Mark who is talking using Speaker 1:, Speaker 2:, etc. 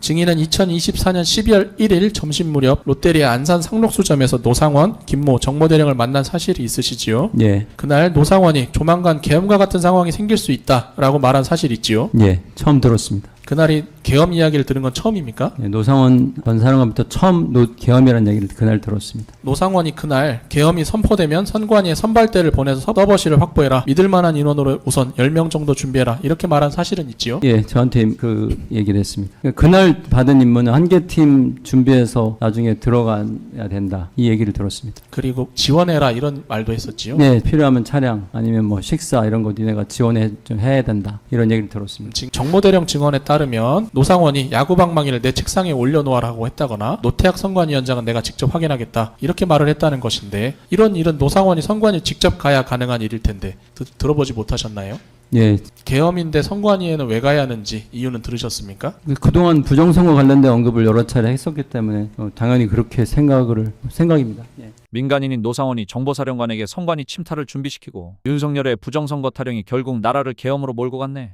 Speaker 1: 증인은 2024년 12월 1일 점심 무렵 롯데리아 안산 상록수점에서 노상원, 김모, 정모 대령을 만난 사실이 있으시지요.
Speaker 2: 예,
Speaker 1: 그날 노상원이 조만간 계엄과 같은 상황이 생길 수 있다라고 말한 사실이 있지요.
Speaker 2: 예, 처음 들었습니다.
Speaker 1: 그날이 계엄 이야기를 들은 건 처음입니까?
Speaker 2: 예, 노상원 전 사령관부터 처음 노, 계엄이라는 얘기를 그날 들었습니다.
Speaker 1: 노상원이 그날 계엄이 선포되면 선관위에 선발대를 보내서 서버실을 확보해라. 믿을 만한 인원으로 우선 10명 정도 준비해라. 이렇게 말한 사실은 있지요.
Speaker 2: 예, 저한테 그 얘기를 했습니다. 그날 받은 임무는 한 개 팀 준비해서 나중에 들어가야 된다. 이 얘기를 들었습니다.
Speaker 1: 그리고 지원해라 이런 말도 했었지요.
Speaker 2: 네, 필요하면 차량 아니면 뭐 식사 이런 거 니네가 지원해 좀 해야 된다. 이런 얘기를 들었습니다.
Speaker 1: 지금 정모대령 증언에 따르면 노상원이 야구 방망이를 내 책상에 올려놓아라고 했다거나 노태학 선관위원장은 내가 직접 확인하겠다 이렇게 말을 했다는 것인데 이런 일은 노상원이 선관위 직접 가야 가능한 일일 텐데 드- 들어보지 못하셨나요?
Speaker 2: 예,
Speaker 1: 계엄인데 선관위에는 왜 가야 하는지 이유는 들으셨습니까?
Speaker 2: 그- 그동안 부정선거 관련된 언급을 여러 차례 했었기 때문에 어, 당연히 그렇게 생각을 생각입니다. 예.
Speaker 3: 민간인인 노상원이 정보사령관에게 선관위 침탈을 준비시키고 윤석열의 부정선거 타령이 결국 나라를 계엄으로 몰고 갔네.